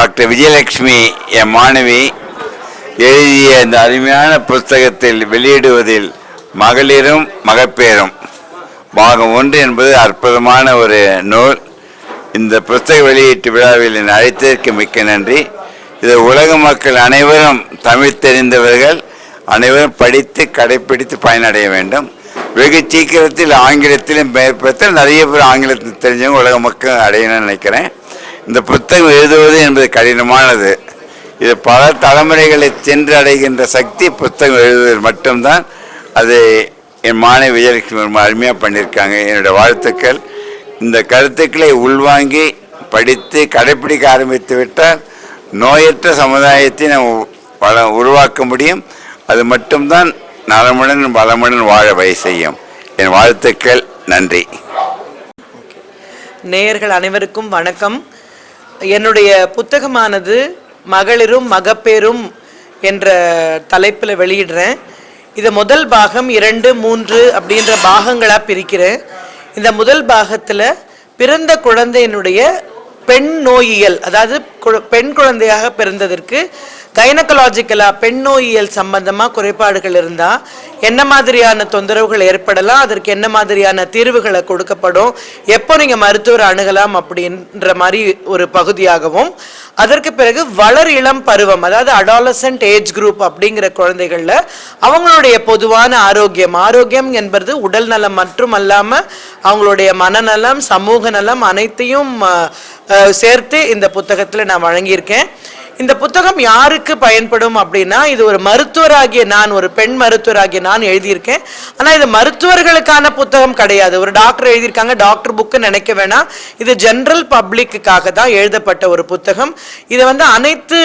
Doctor Vijayalakshmi என் மாணவி எழுதிய இந்த அருமையான புஸ்தகத்தில் வெளியிடுவதில் மகளிரும் மகப்பேரும். பாகம் ஒன்று என்பது அற்புதமான ஒரு நூல். இந்த புஸ்தக வெளியீட்டு விழாவில் என்னை அழைத்ததற்கு மிக்க நன்றி. இது உலக மக்கள் அனைவரும் தமிழ் தெரிந்தவர்கள் அனைவரும் படித்து கடைப்பிடித்து பயனடைய வேண்டும். வெகு சீக்கிரத்தில் ஆங்கிலத்திலும் மேற்படுத்த நிறைய பேர் ஆங்கிலத்தில் தெரிஞ்சவங்க உலக மக்கள் அடையணும்னு நினைக்கிறேன். இந்த புத்தகம் எழுதுவது என்பது கடினமானது. இது பல தலைமுறைகளை சென்று அடைகின்ற சக்தி புத்தகம் எழுதுவதில் மட்டும்தான் அது என் மாணவி விஜயலட்சுமி ரொம்ப அருமையாக பண்ணியிருக்காங்க. என்னோடய வாழ்த்துக்கள். இந்த கருத்துக்களை உள்வாங்கி படித்து கடைப்பிடிக்க ஆரம்பித்து விட்டால் நோயற்ற சமுதாயத்தை நாம் வள உருவாக்க முடியும். அது மட்டும்தான் நலமுடன் வளமுடன் வாழ வழி செய்யும். என் வாழ்த்துக்கள். நன்றி. நேயர்கள் அனைவருக்கும் வணக்கம். என்னுடைய புத்தகமானது மகளிரும் மகப்பேரும் என்ற தலைப்பில் வெளியிடுறேன். இதை முதல் பாகம் இரண்டு மூன்று அப்படின்ற பாகங்களாக பிரிக்கிறேன். இந்த முதல் பாகத்தில் பிறந்த குழந்தையினுடைய பெண் நோயியல் அதாவது பெண் குழந்தையாக பிறந்ததற்கு கைனகலாஜிக்கலாக பெண் நோயியல் சம்பந்தமாக குறைபாடுகள் இருந்தால் என்ன மாதிரியான தொந்தரவுகள் ஏற்படலாம்? அதற்கு என்ன மாதிரியான தீர்வுகளை கொடுக்கப்படும்? எப்போ நீங்கள் மருத்துவர் அணுகலாம் அப்படின்ற மாதிரி ஒரு பகுதியாகவும் அதற்கு பிறகு வளர் இளம் பருவம் அதாவது அடாலசன்ட் ஏஜ் குரூப் அப்படிங்கிற குழந்தைகளில் அவங்களுடைய பொதுவான ஆரோக்கியம் ஆரோக்கியம் என்பது உடல் நலம் மற்றும் அல்லாமல் அவங்களுடைய மனநலம் சமூக நலம் அனைத்தையும் சேர்த்து இந்த புத்தகத்தில் நான் வழங்கியிருக்கேன். இந்த புத்தகம் யாருக்கு பயன்படும் அப்படின்னா இது ஒரு மருத்துவராகிய நான் ஒரு பெண் மருத்துவராகிய நான் எழுதியிருக்கேன். ஆனால் இது மருத்துவர்களுக்கான புத்தகம் கிடையாது. ஒரு டாக்டர் எழுதியிருக்காங்க டாக்டர் புக்கு நினைக்க வேணாம். இது ஜென்ரல் பப்ளிக்குக்காக தான் எழுதப்பட்ட ஒரு புத்தகம். இதை வந்து அனைத்து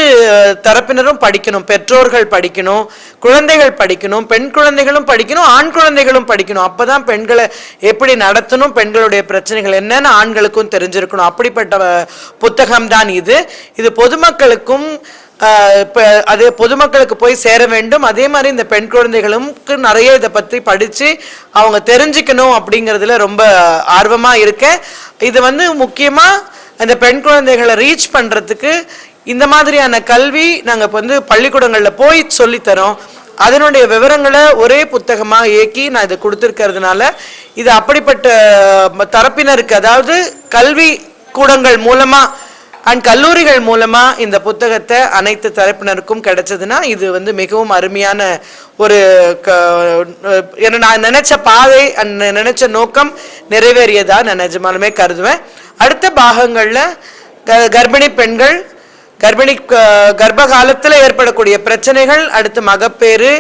தரப்பினரும் படிக்கணும். பெற்றோர்கள் படிக்கணும் குழந்தைகள் படிக்கணும் பெண் குழந்தைகளும் படிக்கணும் ஆண் குழந்தைகளும் படிக்கணும். அப்பதான் பெண்களை எப்படி நடத்தணும் பெண்களுடைய பிரச்சனைகள் என்னன்னு ஆண்களுக்கும் தெரிஞ்சிருக்கணும். அப்படிப்பட்ட புத்தகம் தான் இது. இது பொதுமக்களுக்கும் இப்போ அதே அது பொதுமக்களுக்கு போய் சேர வேண்டும். அதே மாதிரி இந்த பெண் குழந்தைகளுக்கு நிறைய இதை பற்றி படித்து அவங்க தெரிஞ்சுக்கணும் அப்படிங்கிறதுல ரொம்ப ஆர்வமாக இருக்கேன் இது வந்து முக்கியமாக இந்த பெண் குழந்தைகளை ரீச் பண்ணுறதுக்கு இந்த மாதிரியான கல்வி நாங்கள் இப்போ வந்து பள்ளிக்கூடங்களில் போய் சொல்லித்தரோம். அதனுடைய விவரங்களை ஒரே புத்தகமாக இயக்கி நான் இதை கொடுத்துருக்கிறதுனால இது அப்படிப்பட்ட தரப்பினருக்கு அதாவது கல்வி கூடங்கள் மூலமாக அண்ட் கல்லூரிகள் மூலமாக இந்த புத்தகத்தை அனைத்து தரப்பினருக்கும் கிடைச்சதுன்னா இது வந்து மிகவும் அருமையான ஒரு க நான் நினச்ச பாதை அண்ட் நினச்ச நோக்கம் நிறைவேறியதா நான் நிஜமாலுமே கருதுவேன். அடுத்த பாகங்களில் க- கர்ப்பிணி பெண்கள் கர்ப்பிணி க- கர்ப்ப காலத்தில் ஏற்படக்கூடிய பிரச்சனைகள் அடுத்து மகப்பேறு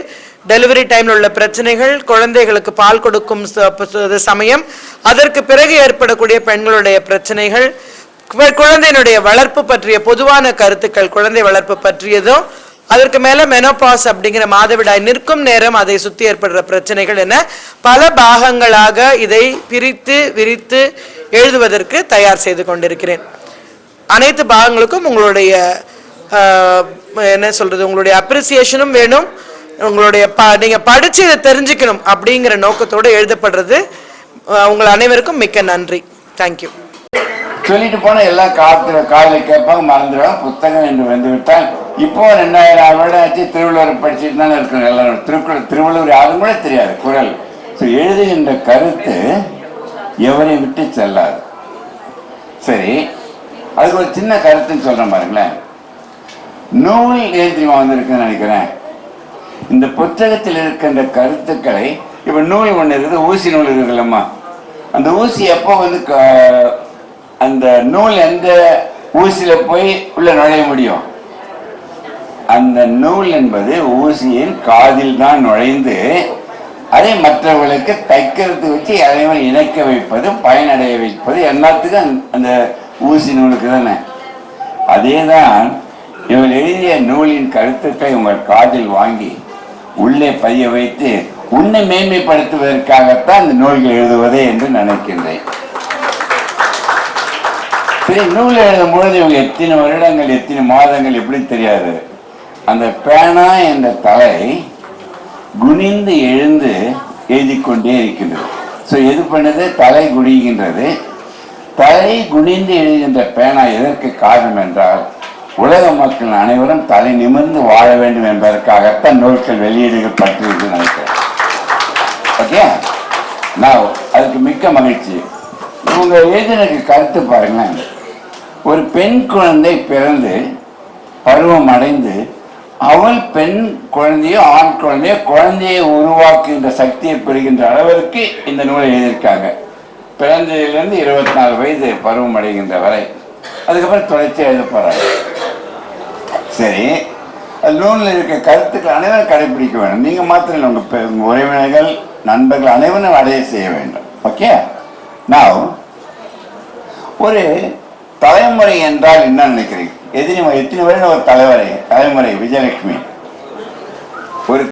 டெலிவரி டைமில் உள்ள பிரச்சனைகள் குழந்தைகளுக்கு பால் கொடுக்கும் ச- சமயம் அதற்கு பிறகு ஏற்படக்கூடிய பெண்களுடைய பிரச்சனைகள் குழந்தையினுடைய வளர்ப்பு பற்றிய பொதுவான கருத்துக்கள் குழந்தை வளர்ப்பு பற்றியதும் அதற்கு மேல மெனோபாஸ் அப்படிங்கிற மாதவிடாய் நிற்கும் நேரம் அதை சுத்தி ஏற்படுற பிரச்சனைகள் என பல பாகங்களாக இதை பிரித்து விரித்து எழுதுவதற்கு தயார் செய்து கொண்டிருக்கிறேன். அனைத்து பாகங்களுக்கும் உங்களுடைய என்ன சொல்றது உங்களுடைய அப்ரிசியேஷனும் வேணும். உங்களுடைய ப நீங்க படிச்சு இதை தெரிஞ்சுக்கணும் அப்படிங்கிற நோக்கத்தோடு எழுதப்படுறது உங்கள் அனைவருக்கும் மிக்க நன்றி. தேங்க்யூ சொல்லிட்டு போனால் எல்லாம் காத்துல காலையில கேட்பாங்க மறந்துடுவாங்க. புத்தகம் என்று வந்து விட்டால் இப்போ ரெண்டாயிரம் வருடம் ஆச்சு. திருவள்ளுவர் படிச்சுட்டு தானே இருக்கணும் எல்லாரும். திருக்குறள் திருவள்ளுவர் யாரும் கூட தெரியாது குரல். ஸோ எழுதுகின்ற கருத்து எவரையும் விட்டு செல்லாது. சரி அதுக்கு ஒரு சின்ன கருத்துன்னு சொல்கிறேன் பாருங்களேன். நூல் ஏன் வந்திருக்குன்னு நினைக்கிறேன். இந்த புத்தகத்தில் இருக்கின்ற கருத்துக்களை இப்போ நூல் ஒன்று இருக்குது ஊசி நூல் இருக்குல்லம்மா அந்த ஊசி எப்போ வந்து க- அந்த நூல் எந்த ஊசியில போய் உள்ள நுழைய முடியும்? அந்த நூல் என்பது ஊசியின் காதில் தான் நுழைந்து அதை மற்றவர்களுக்கு தைக்கிறது வச்சு அனைவரும் இணைக்க வைப்பது பயனடைய வைப்பது எல்லாத்துக்கும் அந்த- ஊசி நூலுக்கு தானே. அதேதான் இவள் எழுதிய நூலின் கருத்துக்களை உங்கள் காதில் வாங்கி உள்ளே பதிய வைத்து உன்னை மேன்மைப்படுத்துவதற்காகத்தான் இந்த நூல்கள் எழுதுவதே என்று நினைக்கின்றேன். சரி நூல் எழுதும் பொழுது இவங்க எத்தனை வருடங்கள் எத்தனை மாதங்கள் எப்படி தெரியாது. அந்த பேனா என்ற தலை குனிந்து எழுந்து எழுதி கொண்டே இருக்கின்றது. ஸோ எது பண்ணுது? தலை குனிகின்றது. தலை குனிந்து எழுதுகின்ற பேனா எதற்கு காரணம் என்றால் உலக மக்கள் அனைவரும் தலை நிமிர்ந்து வாழ வேண்டும் என்பதற்காகத்தான் நூல்கள் வெளியீடுகள் நினைக்கிறேன். ஓகே நான் அதுக்கு மிக்க மகிழ்ச்சி. இவங்க எழுதினதுக்கு கருத்து பாருங்களேன். ஒரு பெண் குழந்தை பிறந்து பருவம் அடைந்து அவள் பெண் குழந்தையோ ஆண் குழந்தையோ குழந்தையை உருவாக்குகின்ற சக்தியை பெறுகின்ற அளவிற்கு இந்த நூலை எழுதியிருக்காங்க. பிறந்ததிலிருந்து இருபத்தி நாலு வயது பருவம் அடைகின்ற வரை. அதுக்கப்புறம் தொடர்ச்சி எழுத போறாங்க சரி. அது நூலில் இருக்க கருத்துக்கள் அனைவரும் கடைபிடிக்க வேண்டும். நீங்கள் மாத்திரம் இல்லை உங்கள் பெ- உங்கள் உறவினர்கள் நண்பர்கள் அனைவரும் அடைய செய்ய வேண்டும். ஓகே நான் ஒரு தலைமுறை என்றால் என்ன நினைக்கிறீங்க? எத்தனை எத்தனை வருடம் ஒரு தலைவரை? தலைமுறை விஜயலட்சுமி. ஒரு